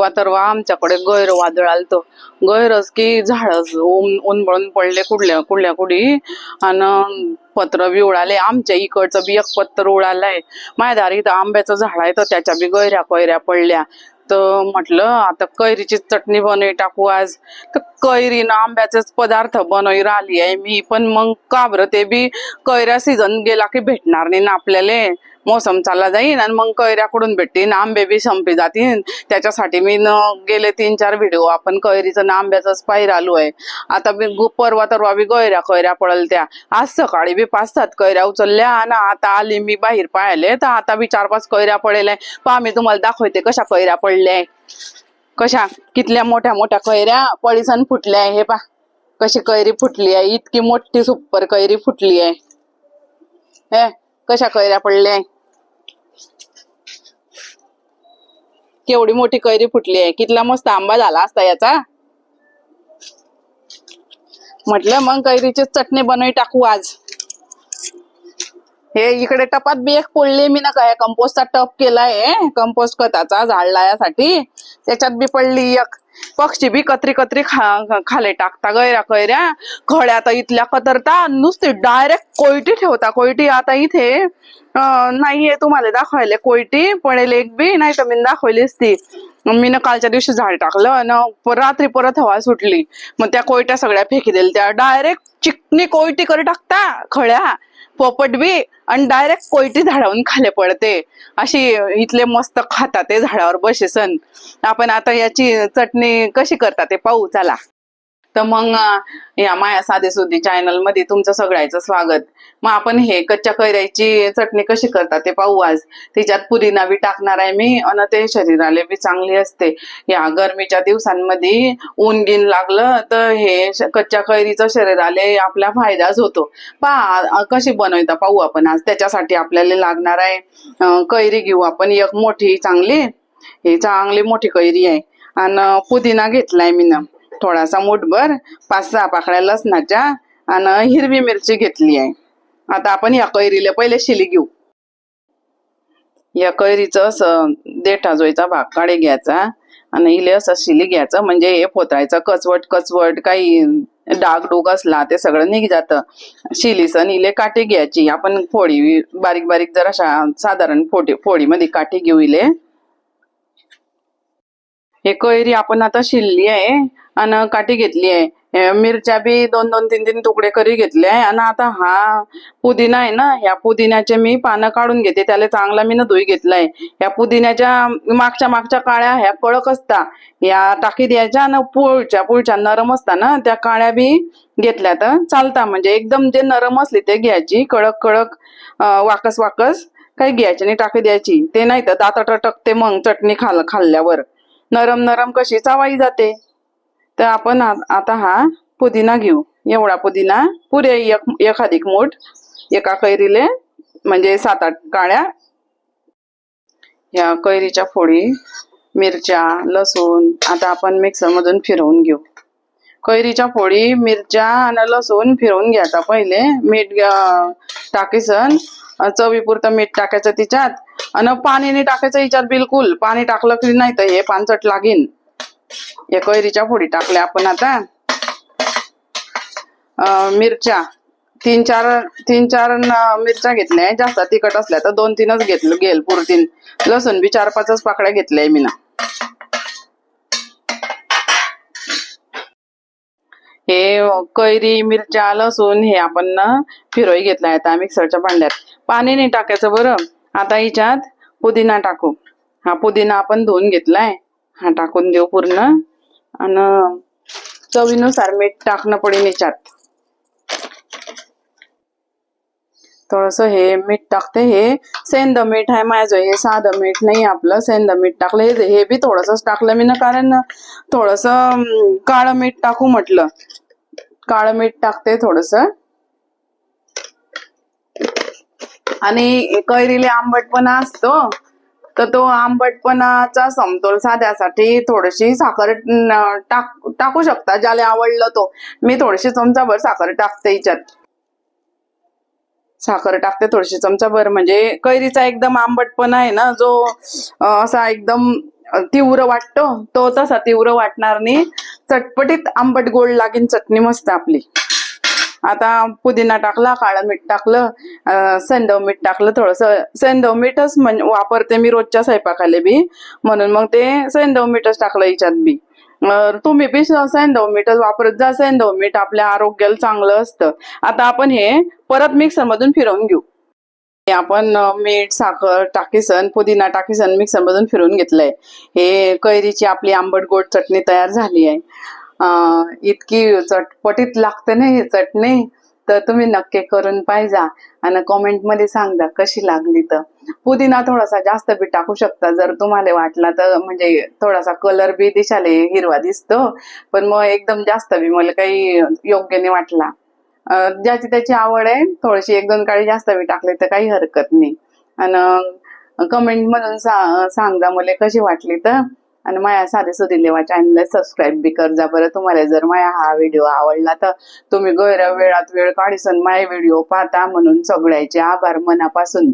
वातरवा आमच्याकडे गैर वादळ आलतो. गैरच की झाडच ऊन उन्मळून पडले कुठल्या कुठल्या कुडी. आणि पत्र बी उडाले. आमच्या इकडचं बी एक पत्र उडालाय. माझ्या दारी तर आंब्याचं झाड आहे तर त्याच्या बी गैऱ्या कैऱ्या पडल्या. तर म्हटलं आता कैरीची चटणी बनवी टाकू आज. तर कैरी ना आंब्याचेच पदार्थ बनवी राहिली आहे मी. पण मग का बरं ते बी कैऱ्या सीझन गेला की भेटणार नाही ना आपल्याला? मोसम चालला जाईन आणि मग कैऱ्याकडून भेटतील आंबे बी संपी जातील. त्याच्यासाठी मी न गेले तीन चार व्हिडिओ आपण कैरीचं ना आंब्याचंच पाहिर आलो आहे. आता मी परवा तरवा बी गैऱ्या कैऱ्या पडल त्या. आज सकाळी बी पाच सात कैऱ्या उचलल्या आणि आता आली मी बाहेर पाहिले तर आता बी चार पाच कैऱ्या पडेल्या पहा मी तुम्हाला दाखवते कशा कैऱ्या पडल्या कशा? कितल्या मोठ्या मोठ्या कैऱ्या पळीसन फुटल्या हे पा कशी कैरी फुटली आहे. इतकी मोठी सुपर कैरी फुटली आहे. हे कशा कैऱ्या पडल्या केवढी मोठी कैरी फुटली आहे. कितला मस्त आंबा झाला असता याचा. म्हटलं मग कैरीची चटणी बनवी टाकू आज. हे इकडे टपात बी एक पडली मी ना काय कंपोस्टचा टप केलाय कंपोस्ट खताचा झाड लायासाठी. त्याच्यात बी पडली एक. पक्षी बी कत्री कत्री खा खाले टाकता गैऱ्या कैऱ्या खड्या तर इथल्या कतरता नुसती डायरेक्ट कोयटी ठेवता कोयटी आता इथे नाहीये तुम्हाला दाखवायला कोयटी पडेल एक बी नाही तर मी दाखवलीच ती. मी ना कालच्या दिवशी झाड टाकलं आणि रात्री परत हवा सुटली. मग त्या कोयट्या सगळ्या फेकी दिल्या. त्या डायरेक्ट चिकनी कोयटी करी टाकता खळ्या. पोपट बी आणि डायरेक्ट कोयटी झाडावून खाली पडते. अशी इथले मस्त खातात ते झाडावर बसेसन. आपण आता याची चटणी कशी करतात ते पाहू चला. तर मग या माया साधे सुधी चॅनलमध्ये तुमचं सगळ्याचं स्वागत. मग आपण हे कच्च्या कैऱ्याची चटणी कशी करतात ते पाहू आज. त्याच्यात पुदिना बी टाकणार आहे मी आणि ते शरीराला बी चांगली असते. या गरमीच्या दिवसांमध्ये ऊन गिन लागलं तर हे कच्च्या कैरीचं शरीराला आपला फायदाच होतो. पहा कशी बनवता पाहू आपण आज. त्याच्यासाठी आपल्याला लागणार आहे कैरी घेऊ आपण. एक मोठी चांगली ही चांगली मोठी कैरी आहे. आणि पुदिना घेतलाय मी ना थोडासा मुठभर पाच सहा पाकळ्या लसणाच्या आणि हिरवी मिरची घेतली आहे. आता आपण या कैरीला पहिले शिली घेऊ. या कैरीचं असं देठाजोईचा भाग काढे घ्यायचा आणि इले असं शिली घ्यायचं. म्हणजे हे पोतरायचं कचवट कचवट काही डागडूग असला ते सगळं निघ जातं. शिलीसन इले काठी घ्यायची. आपण फोडी बारीक बारीक जर अशा साधारण फोडी फोडीमध्ये काठी घेऊ इले. हे कैरी आपण आता शिलली आहे आणि काठी घेतली आहे. मिरच्या बी दोन दोन तीन तीन तुकडे करी घेतले आहे. आणि आता हा पुदिना आहे ना या पुदिन्याचे मी पानं काढून घेते. त्याला चांगला मी ना धुई घेतलाय. या पुदिन्याच्या मागच्या मागच्या काळ्या ह्या कडक असता. या टाकी द्यायच्या आणि पोळच्या पुळच्या नरम असता ना त्या काळ्या बी घेतल्या तर चालता. म्हणजे एकदम जे नरम असली ते घ्यायची. कडक कडक वाकस वाकस काही घ्यायची नाही टाकी द्यायची. ते नाही तर दात टकते मग चटणी खाल खाल्ल्यावर. नरम नरम कशी चावाई जाते. तर आपण आता हा पुदिना घेऊ. एवढा पुदिना पुरे एक मूठ एका कैरीले म्हणजे सात आठ काळ्या. या कैरीच्या फोडी मिरच्या लसूण आता आपण मिक्सर मधून फिरवून घेऊ. कैरीच्या फोडी मिरच्या आणि लसूण फिरवून घ्यायचा. पहिले मीठ टाकीसन. चवीपुरतं मीठ टाकायचं तिच्यात. आणि पाणी नाही टाकायचं हिच्यात बिलकुल. पाणी टाकलं की नाही तर हे पानचट लागीन. या कैरीच्या फोडी टाकल्या आपण आता. मिरच्या. तीन चार तीन चार मिरच्या घेतल्या. जास्त तिखट असल्या तर दोन तीनच घेतलं गेल पुरतीन. लसूण बी चार पाचच पाकड्या घेतल्या मी ना हे कैरी मिरच्या लसूण हे आपण ना फिरोई घेतलाय आता मिक्सरच्या भांड्यात. पाणी नाही टाकायचं बरं. आता हिच्यात पुदिना टाकू. हा पुदिना आपण धुवून घेतलाय. हा टाकून देऊ पूर्ण. आणि चवीनुसार मीठ टाकणं पडेल याच्यात थोडस हे मीठ टाकते हे सेंद मीठ आहे माझं हे साधं मीठ नाही आपलं सेंद मीठ टाकलं हे हे बी थोडस टाकलं मी ना कारण थोडस काळं मीठ टाकू म्हटलं. काळं मीठ टाकते थोडस. आणि कैरीले आंबटपणा असतो तर तो आंबटपणाचा समतोल साध्यासाठी थोडीशी साखर टाक टाकू शकता ज्याला आवडलं तो. मी थोडीशी चमचाभर साखर टाकते हिच्यात साखर टाकते थोडीशी चमचाभर. म्हणजे कैरीचा एकदम आंबटपणा आहे ना जो असा एकदम तीव्र वाटतो तो तसा तीव्र वाटणार नाही. चटपटीत आंबट गोड लागीन चटणी मस्त आपली. आता पुदिना टाकला काळं मीठ टाकलं सेंदव सेंधव मीठ टाकलं थोडस. सेंधव मीठच म्हणजे वापरते मी रोजच्या स्वयंपाकाले बी. म्हणून मग ते सेंधव मीठच टाकलं याच्यात बी. तुम्ही बी सेंधव मीठच वापरत जा सेंधव मीठ आपल्या आरोग्याला चांगलं असतं. आता आपण हे परत मिक्सर मधून फिरवून घेऊ. आपण मीठ साखर टाकीसन पुदिना टाकीसन मिक्सर मधून फिरवून घेतलंय. हे कैरीची आपली आंबट गोड चटणी तयार झाली आहे. इतकी चटपटीत लागते ना ही चटणी. तर तुम्ही नक्की करून पाहिजा आणि कॉमेंटमध्ये सांगा कशी लागली तर. पुदिना थोडासा जास्त बी टाकू शकता. जर तुम्हाला वाटला तर म्हणजे थोडासा कलर बी दिशाले हिरवा दिसतो. पण मग एकदम जास्त बी मला काही योग्य नाही वाटला. ज्याची त्याची आवड आहे थोडीशी एक दोन काळी जास्त बी टाकले तर काही हरकत नाही. आणि कमेंट मधून सा, सांगा मला कशी वाटली तर. आणि माया साधे सुधी लेवा चॅनलला सबस्क्राईब बी करजा बरं. तुम्हाला जर माया हा व्हिडिओ आवडला तर तुम्ही गैर वेळात वेळ काढीसन. माय व्हिडिओ पाहता म्हणून सगळ्याचे आभार मनापासून.